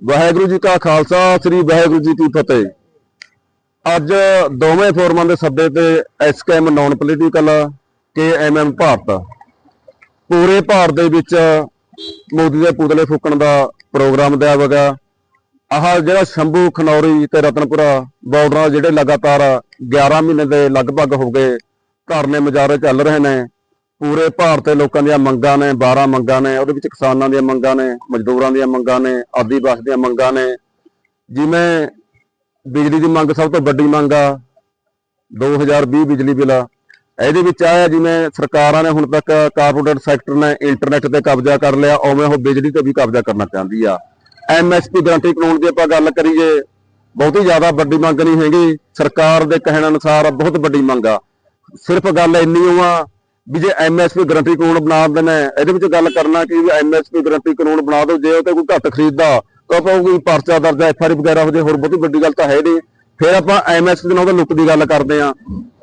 ਵਾਹਿਗੁਰੂ ਜੀ ਕਾ ਖਾਲਸਾ, ਸ੍ਰੀ ਵਾਹਿਗੁਰੂ ਜੀ ਕੀ ਫਤਿਹ। ਅੱਜ ਦੋਵੇਂ ਫੋਰਮਾਂ ਦੇ ਸੱਦੇ ਤੇ SKM non political KMM Bharat. ਪੂਰੇ ਭਾਰਤ ਦੇ ਵਿੱਚ ਮੋਦੀ ਦੇ ਪੁਤਲੇ ਫੂਕਣ ਦਾ ਪ੍ਰੋਗਰਾਮ ਦਿਆ ਵਗਾ ਆਹ ਜਿਹੜਾ ਸ਼ੰਭੂ, ਖਨੌਰੀ ਤੇ ਰਤਨਪੁਰਾ ਬਾਰਡਰਾਂ ਜਿਹੜੇ ਲਗਾਤਾਰ 11 ਮਹੀਨੇ ਦੇ ਲਗਭਗ ਹੋ ਗਏ, ਧਰਨੇ ਮੁਜ਼ਾਹਰੇ ਚੱਲ ਰਹੇ ਨੇ। ਪੂਰੇ ਭਾਰਤ ਦੇ ਲੋਕਾਂ ਦੀਆਂ ਮੰਗਾਂ ਨੇ 12 ਮੰਗਾਂ ਨੇ, ਉਹਦੇ ਵਿੱਚ ਕਿਸਾਨਾਂ ਦੀਆਂ ਮੰਗਾਂ ਨੇ, ਮਜ਼ਦੂਰਾਂ ਦੀਆਂ ਮੰਗਾਂ ਨੇ, ਆਦੀਵਾਸੀ ਦੀਆਂ ਮੰਗਾਂ ਨੇ। ਜਿਵੇਂ ਬਿਜਲੀ ਦੀ ਮੰਗ ਸਭ ਤੋਂ ਵੱਡੀ ਮੰਗ ਆ 2020 ਬਿਜਲੀ ਬਿੱਲ ਆ। ਇਹਦੇ ਵਿੱਚ ਆਇਆ ਜਿਵੇਂ ਸਰਕਾਰਾਂ ਨੇ ਹੁਣ ਤੱਕ ਕਾਰਪੋਰੇਟ ਸੈਕਟਰ ਨੇ ਇੰਟਰਨੈਟ ਤੇ ਕਬਜ਼ਾ ਕਰ ਲਿਆ, ਉਵੇਂ ਉਹ ਬਿਜਲੀ ਤੇ ਵੀ ਕਬਜ਼ਾ ਕਰਨਾ ਚਾਹੁੰਦੀ ਆ। ਐਮਐਸਪੀ ਗਰੰਟੀ ਕਾਨੂੰਨ ਦੀ ਆਪਾਂ ਗੱਲ ਕਰੀਏ, ਬਹੁਤੀ ਜ਼ਿਆਦਾ ਵੱਡੀ ਮੰਗ ਨਹੀਂ ਹੈਗੀ। ਸਰਕਾਰ ਦੇ ਕਹਿਣ ਅਨੁਸਾਰ ਬਹੁਤ ਵੱਡੀ ਮੰਗ ਆ। ਸਿਰਫ ਗੱਲ ਇੰਨੀ ਓ ਆ ਵੀ ਜੇ ਐਮਐਸਪੀ ਗਰੰਟੀ ਕਾਨੂੰਨ ਬਣਾ ਦੇਣਾ ਇਹਦੇ ਵਿੱਚ ਗੱਲ ਕਰਨਾ ਕਿ ਐਮਐਸਪੀ ਗਰੰਟੀ ਕਾਨੂੰਨ ਬਣਾ ਦਿਓ, ਜੇ ਉਹ ਤੇ ਕੋਈ ਘੱਟ ਖਰੀਦਦਾ, ਤਾਂ ਆਪਾਂ ਕੋਈ ਪਰਚਾ ਦਰਜ ਐਫਆਰ ਵਗੈਰਾ ਹੋ ਜੇ, ਹੋਰ ਬਹੁਤੀ ਵੱਡੀ ਗੱਲ ਤਾਂ ਹੈ ਨਹੀਂ। ਫਿਰ ਆਪਾਂ ਐਮਐਸਪੀ ਦੇ ਨਾਲ ਉਹਦਾ ਲੁੱਕ ਦੀ ਗੱਲ ਕਰਦੇ ਆ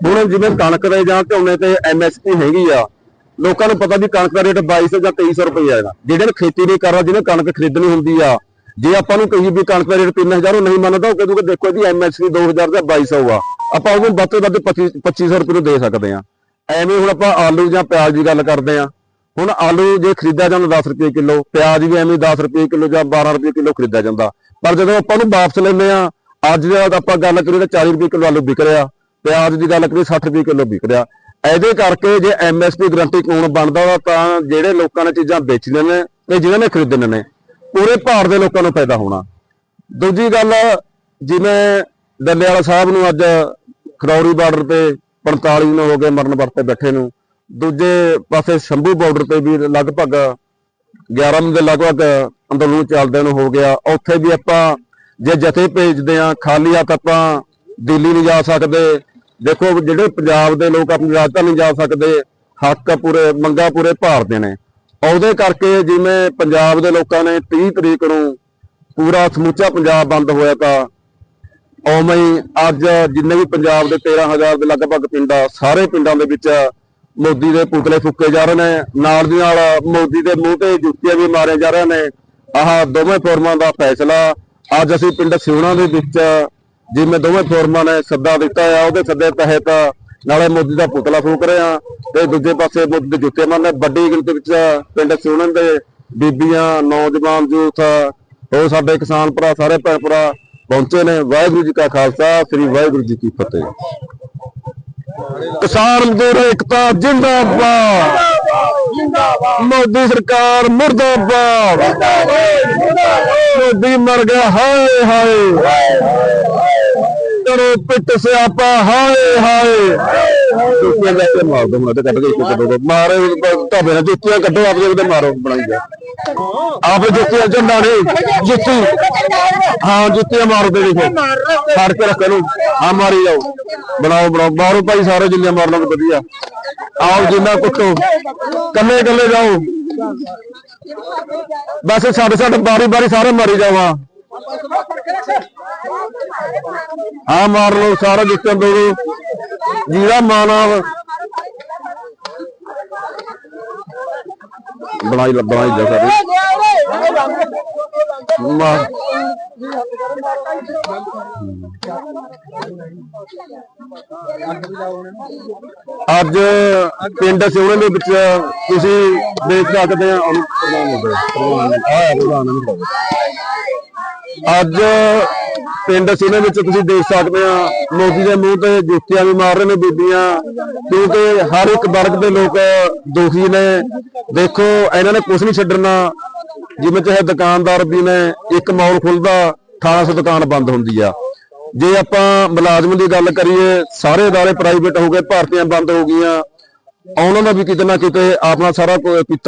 ਹੁਣ ਜਿਵੇਂ ਕਣਕ ਦੇ ਜਾਂ ਝੋਨੇ ਤੇ ਐਮਐਸਪੀ ਹੈਗੀ ਆ, ਲੋਕਾਂ ਨੂੰ ਪਤਾ ਵੀ ਕਣਕ ਦਾ ਰੇਟ 2200 ਜਾਂ 2300 ਰੁਪਏ ਆਏਗਾ ਜਿਹੜੇ ਨੇ ਖੇਤੀ ਨਹੀਂ ਕਰ ਜਿਹਨੇ ਕਣਕ ਖਰੀਦਣੀ ਹੁੰਦੀ ਆ, ਜੇ ਆਪਾਂ ਨੂੰ ਕਹੀ ਵੀ ਕਣਕ ਦਾ ਰੇਟ 3000 ਉਹ ਨਹੀਂ ਮੰਨਦਾ, ਉਹ ਕਹੂਗਾ ਦੇਖੋ ਇਹਦੀ ਐਮਐਸਪੀ 2000 ਜਾਂ 2200 ਆ। ਆਪਾਂ ਉਹਨੂੰ ਵੱਧ ਤੋਂ ਵੱਧ 25 2500 ਰੁਪਏ ਨੂੰ ਦੇ ਸਕਦੇ ਆ ਐਵੇਂ ਹੁਣ ਆਪਾਂ ਆਲੂ ਜਾਂ ਪਿਆਜ਼ ਦੀ ਗੱਲ ਕਰਦੇ ਆ ਹੁਣ ਆਲੂ ਜੇ ਖਰੀਦਿਆ ਜਾਂਦਾ 10 ਰੁਪਏ ਕਿਲੋ, ਪਿਆਜ਼ ਵੀ ਐਵੇਂ 10 ਰੁਪਏ ਕਿਲੋ ਜਾਂ 12 ਰੁਪਏ ਕਿਲੋ ਖਰੀਦਿਆ ਜਾਂਦਾ। ਪਰ ਜਦੋਂ ਆਪਾਂ ਨੂੰ ਵਾਪਸ ਲੈਂਦੇ ਆ ਅੱਜ ਦਾ ਆਪਾਂ ਗੱਲ ਕਰੀਏ ਤਾਂ 40 ਰੁਪਏ ਕਿਲੋ ਆਲੂ ਵਿਕ ਰਿਹਾ। ਪਿਆਜ਼ ਦੀ ਗੱਲ ਕਰੀਏ 60 ਰੁਪਏ ਕਿਲੋ ਵਿਕ ਰਿਹਾ। ਇਹਦੇ ਕਰਕੇ ਜੇ ਐਮਐਸਪੀ ਗਰੰਟੀ ਕਾਨੂੰਨ ਬਣਦਾ ਵਾ ਤਾਂ ਜਿਹੜੇ ਲੋਕਾਂ ਨੇ ਚੀਜ਼ਾਂ ਵੇਚਣੀਆਂ ਨੇ ਤੇ ਜਿਨ੍ਹਾਂ ਨੇ ਖਰੀਦਣੀਆਂ ਨੇ, ਪੂਰੇ ਭਾਰਤ ਦੇ ਲੋਕਾਂ ਨੂੰ ਫਾਇਦਾ ਹੋਣਾ। ਦੂਜੀ ਗੱਲ, ਜਿਵੇਂ ਦੱਲੇ ਵਾਲਾ ਸਾਹਿਬ ਨੂੰ ਅੱਜ ਖਰੌਰੀ ਬਾਰਡਰ ਤੇ 45 ਨੂੰ ਹੋ ਗਏ ਮਰਨ ਵਰਤੇ ਬੈਠੇ ਨੂੰ। ਦੂਜੇ ਪਾਸੇ ਸ਼ੰਭੂ ਬਾਰਡਰ ਤੇ ਵੀ ਲਗਭਗ 11 ਦਿਨ ਦੇ ਲਗਭਗ ਅੰਦੋਲਨ ਚੱਲਦੇ ਨੂੰ ਹੋ ਗਿਆ। ਉੱਥੇ ਵੀ ਆਪਾਂ ਜੇ ਜਥੇ ਭੇਜਦੇ ਆ ਖਾਲੀ ਹੱਥ ਆਪਾਂ ਦਿੱਲੀ ਨਹੀਂ ਜਾ ਸਕਦੇ। ਦੇਖੋ ਜਿਹੜੇ ਪੰਜਾਬ ਦੇ ਲੋਕ ਆਪਣੀ ਰਾਜਧਾਨੀ ਜਾ ਸਕਦੇ, ਹੱਕ ਪੂਰੇ, ਮੰਗਾ ਪੂਰੇ ਭਾਰਦੇ ਨੇ। ਉਹਦੇ ਕਰਕੇ ਜਿਵੇਂ ਪੰਜਾਬ ਦੇ ਲੋਕਾਂ ਨੇ 30 ਤਰੀਕ ਨੂੰ ਪੂਰਾ ਸਮੁੱਚਾ ਪੰਜਾਬ ਬੰਦ ਹੋਇਆ ਤਾਂ ਉਵੇਂ ਹੀ ਅੱਜ ਜਿੰਨੇ ਵੀ ਪੰਜਾਬ ਦੇ 13000 ਦੇ ਲਗਭਗ ਪਿੰਡਾਂ ਸਾਰੇ ਪਿੰਡਾਂ ਦੇ ਵਿੱਚ ਮੋਦੀ ਦੇ ਪੁਤਲੇ ਫੁੱਕੇ ਜਾ ਰਹੇ ਨੇ। ਨਾਲ ਦੀ ਨਾਲ ਮੋਦੀ ਦੇ ਮੂੰਹ ਤੇ ਜੁੱਤੀਆਂ ਵੀ ਮਾਰੇ ਜਾ ਰਹੇ ਨੇ। ਆਹ ਦੋਵੇਂ ਫੋਰਮਾਂ ਦਾ ਫੈਸਲਾ ਅੱਜ ਅਸੀਂ ਪਿੰਡ ਸਿਉਣਾ ਦੇ ਵਿੱਚ, ਜਿਵੇਂ ਦੋਵੇਂ ਫੋਰਮਾਂ ਨੇ ਸੱਦਾ ਦਿੱਤਾ ਆ, ਉਹਦੇ ਸੱਦੇ ਤਹਿਤ ਨਾਲੇ ਮੋਦੀ ਦਾ ਪੁਤਲਾ ਫੂਕ ਰਹੇ ਆ ਤੇ ਦੂਜੇ ਪਾਸੇ ਮੋਦੀ ਦੇ ਜੁੱਤੇ ਮਾਰਨੇ ਵੱਡੀ ਗਿਣਤੀ ਵਿੱਚ ਪਿੰਡ ਸਿਉਣਾ ਦੇ ਬੀਬੀਆਂ, ਨੌਜਵਾਨ, ਯੂਥ ਉਹ ਸਾਡੇ ਕਿਸਾਨ ਭਰਾ, ਸਾਰੇ ਭੈਣ ਭਰਾ ਪਹੁੰਚੇ ਨੇ ਵਾਹਿਗੁਰੂ ਜੀ ਕਾ ਖਾਲਸਾ ਸ੍ਰੀ ਵਾਹਿਗੁਰੂ ਜੀ ਕੀ ਫਤਿਹ। ਕਿਸਾਨ ਮਜ਼ਦੂਰ ਏਕਤਾ ਜਿੰਦਾਬਾਦ। ਮੋਦੀ ਸਰਕਾਰ ਮੁਰਦਾਬਾਦ। ਮੋਦੀ ਮਰ ਗਿਆ ਹਾਏ ਹਾਏ। ਕਰੋ ਪਿੱਟ ਸਿਆਪਾ ਹਾਏ ਹਾਏ। ਜੁੱਤੀਆਂ ਲੈ ਕੇ ਮਾਰ ਦੋ ਤੇ ਕੱਢ ਕੇ ਇੱਕ ਕੱਢੋ। ਮਾਰੇ ਢਾਬੇ ਨਾਲ ਜੁੱਤੀਆਂ ਕੱਢੋ ਆਪਦੇ ਉਹਦੇ ਮਾਰੋ, ਬਣਾਈ ਜਾ। ਆਪੇ ਜੁੱਤੀਆਂ ਝੰਡਾ ਨਹੀਂ ਜੁੱਤੀ। ਹਾਂ, ਜੁੱਤੀਆਂ ਮਾਰੋ ਦੇ ਦੇਖੋ ਫੜ ਕੇ ਰੱਖ ਇਹਨੂੰ। ਆ ਮਾਰੀ ਜਾਓ। ਬਣਾਓ ਬਣਾਓ। ਮਾਰੋ ਭਾਈ ਸਾਰੇ ਜਿੰਨੀਆਂ ਮਾਰ ਲਓ ਵਧੀਆ। ਆਓ, ਜਿੰਨਾ ਕੁੱਟੋ। ਕੱਲੇ ਕੱਲੇ ਜਾਓ। ਬਸ ਛੱਡ ਛੱਡ, ਬਾਰੀ ਬਾਰੀ ਸਾਰੇ ਮਾਰੀ ਜਾਵਾਂ। ਹਾਂ, ਮਾਰ ਲਓ, ਸਾਰਾ ਜਿੱਤਣ ਦੋ। ਜੀਰਾ ਮਾਨਾ ਬਣਾਈ ਬਣਾਈ ਜਾ ਸਾਰੇ। ਅੱਜ ਪਿੰਡ ਸਿਉਣੇ ਦੇ ਵਿੱਚ ਤੁਸੀਂ ਦੇਖ ਸਕਦੇ ਆ ਉਹਨੂੰ ਪ੍ਰਧਾਨ ਨੂੰ ਦਿਓ, ਪ੍ਰਧਾਨ ਨੂੰ। ਅੱਜ ਪਿੰਡ ਸਿਉਣੇ ਵਿੱਚ, ਤੁਸੀਂ ਦੇਖ ਸਕਦੇ ਆ ਮੋਦੀ ਦੇ ਮੂੰਹ ਤੇ ਜੁੱਤੀਆਂ ਵੀ ਮਾਰ ਰਹੇ ਨੇ ਬੀਬੀਆਂ, ਕਿਉਂਕਿ ਹਰ ਇੱਕ ਵਰਗ ਦੇ ਲੋਕ ਦੁਖੀ ਨੇ। ਦੇਖੋ, ਇਹਨਾਂ ਨੇ ਕੁਝ ਨਹੀਂ ਛੱਡਣਾ। ਜਿਵੇਂ ਚਾਹੇ ਦੁਕਾਨਦਾਰ ਵੀ ਨੇ, ਇੱਕ ਮੌਲ ਖੁੱਲਦਾ 1800 ਦੁਕਾਨ ਬੰਦ ਹੁੰਦੀ ਆ। ਜੇ ਆਪਾਂ ਮੁਲਾਜ਼ਮ ਦੀ ਗੱਲ ਕਰੀਏ, ਸਾਰੇ ਅਦਾਰੇ ਪ੍ਰਾਈਵੇਟ ਹੋ ਗਏ, ਭਾਰਤੀਆਂ ਬੰਦ ਹੋ ਗਈਆਂ। ਉਹਨਾਂ ਦਾ ਵੀ ਕਿਤੇ ਨਾ ਕਿਤੇ ਆਪਣਾ ਸਾਰਾ